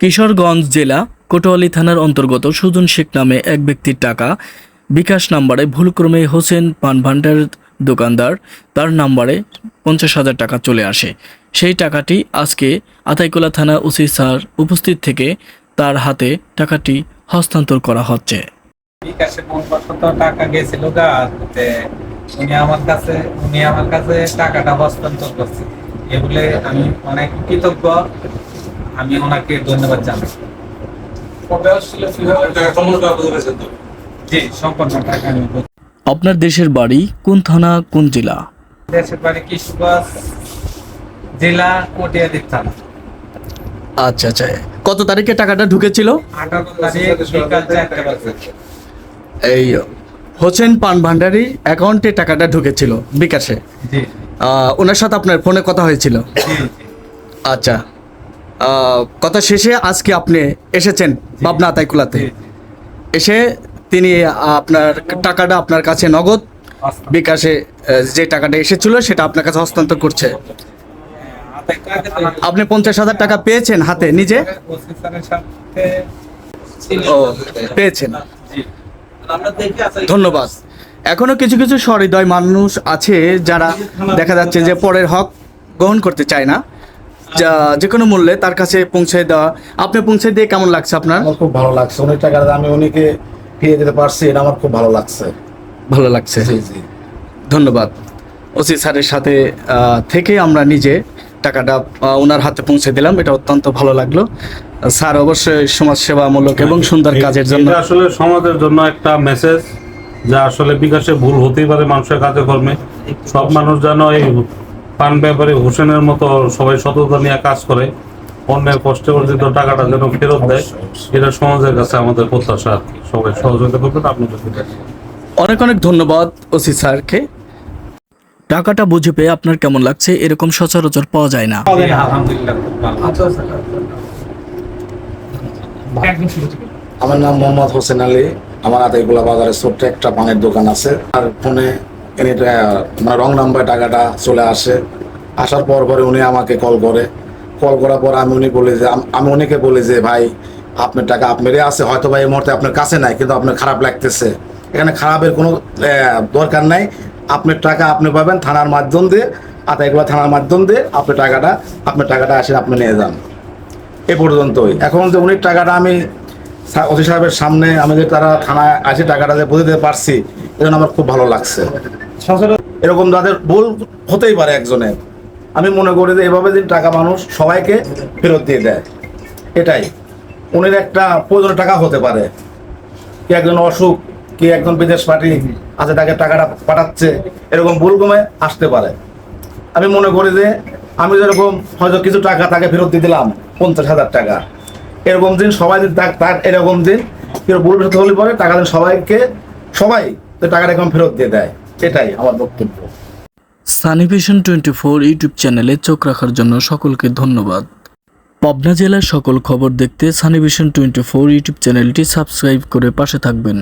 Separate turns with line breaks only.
কিশোরগঞ্জ জেলা কোটোয়ালী থানার অন্তর্গত সুজন শেখ নামে এক ব্যক্তির টাকা বিকাশ নাম্বারে ভুলক্রমে হোসেন পান ভান্ডারের দোকানদার তার নাম্বারে পঞ্চাশ হাজার টাকা চলে আসে। সেই টাকাটি আজকে আতাইকুলা থানা ওসি স্যার উপস্থিত থেকে তার হাতে টাকাটি হস্তান্তর করা হচ্ছে।
বিকাশে টাকা গেছিল উনি আমার কাছে, উনি আমার কাছে টাকাটা হস্তান্তর করছে। আমি অনেক কৃতজ্ঞ। আমি ওনাকে ধন্যবাদ জানাই। জি সম্পূর্ণ টাকা আমি
আপনার দেশের বাড়ি কোন থানা কোন জেলা?
দেশের বাড়ি কিশোরগঞ্জ জেলা কটিয়াদি থানা।
আচ্ছা আচ্ছা। কত তারিখে টাকাটা ঢুকেছিল? এই হোসেন পান ভান্ডারি অ্যাকাউন্টে টাকাটা ঢুকেছিল বিকাশে। ওনার সাথে আপনার ফোনে কথা হয়েছিল? আচ্ছা। কথা শেষে আজকে আপনি এসেছেন
জি, জি।
এসে তিনি আপনার টাকাটা আপনার কাছে নগদ বিকাশে যে টাকাটা এসেছিল সেটা আপনার কাছে হস্তান্তর করছে। আপনি পঞ্চাশ হাজার টাকা পেয়েছেন হাতে নিজে? ও পেয়েছেন। ধন্যবাদ। এখনও কিছু কিছু সহৃদয় মানুষ আছে যারা দেখা যাচ্ছে যে পরের হক গ্রহণ করতে চায় না। যা কোনো মূল্যে তার কাছে পৌঁছে দেওয়া। আপনি পৌঁছে দিয়ে কেমন লাগছে আপনার?
আমার খুব ভালো লাগছে। অনেক টাকা আমি উনিকে ফিরে দিতে পারছি এটা আমার খুব ভালো লাগছে।
ভালো লাগছে।
জি জি।
ধন্যবাদ। ওসি স্যারের সাথে থেকে আমরা নিজে টাকাটা ওনার হাতে পৌঁছে দিলাম। এটা অত্যন্ত ভালো লাগল। স্যার অবশ্যই সমাজ সমাজসেবামূলক এবং সুন্দর কাজের জন্য
আসলে সমাজের জন্য একটা মেসেজ যা আসলে বিকাশে ভুল হতেই পারে মানুষের কাজে কর্মে। সব মানুষ যেন এই পান ব্যাপারে হোসেনের মতো সবাই সততা নিয়ে কাজ করে অন্যের কষ্টে অর্জিত টাকাটা যেন ফেরত দেয় এটা সমাজের কাছে আমাদের প্রত্যাশা। আর কি সবাই সহযোগিতা করবেন আপনাদের
অনেক অনেক ধন্যবাদ ওসি স্যারকে। টাকাটা বুঝে পেয়ে আপনার কেমন লাগছে এরকম সচরাচর পাওয়া যায় না।
আলহামদুলিল্লাহ খুব ভালো।
আমার নাম মোহাম্মদ হোসেন আলী। আমার আদাইগুলা বাজারে ছোট্ট একটা পানের দোকান আছে। আর ফোনে এনে মানে রং নাম্বার টাকাটা চলে আসে। আসার পর পরে উনি আমাকে কল করে। কল করার পর আমি উনি বলি যে, আমি উনিকে বলি যে, ভাই, আপনার টাকা আপনারই আছে, হয়তো ভাই এই মুহূর্তে আপনার কাছে নাই, কিন্তু আপনার খারাপ লাগতেছে। এখানে খারাপের কোনো দরকার নাই। আপনার টাকা আপনি পাবেন থানার মাধ্যম দিয়ে আতাইগুলা থানার মাধ্যম দিয়ে আপনার টাকাটা আপনার টাকাটা আসে, আপনি নিয়ে যান। এ পর্যন্তই। এখন যে উনি টাকাটা আমি ওসি সাহেবের সামনে, আমি যে তারা থানায় আসে, টাকাটা যে বুঝে দিতে পারছি, এজন্য আমার খুব ভালো লাগছে। এরকম তাদের ভুল হতেই পারে একজনের আমি মনে করি যে এভাবে যদি টাকা মানুষ সবাইকে ফেরত দিয়ে দেয়, এটাই। উনির একটা প্রয়োজনীয় টাকা হতে পারে। কি একজন অসুখ, কি একজন বিদেশ পার্টি আছে তাকে টাকাটা পাঠাচ্ছে, এরকম ভুল কমে আসতে পারে। আমি মনে করি যে আমি যেরকম হয়তো কিছু টাকা তাকে ফেরত দিয়ে দিলাম, পঞ্চাশ হাজার টাকা। এরকম দিন সবাই যদি তার এরকম দিন কেউ ভুল হলে পরে টাকা দিন সবাইকে সবাই টাকাটা এখন ফেরত দিয়ে দেয়। এটাই আমার বক্তব্য।
সানিভিশন টোয়েন্টি ফোর ইউটিউব চ্যানেলে চোখ রাখার জন্য সকলকে ধন্যবাদ। পাবনা জেলার সকল খবর দেখতে সানিভিশন টোয়েন্টি ফোর ইউটিউব চ্যানেলটি সাবস্ক্রাইব করে পাশে থাকবেন।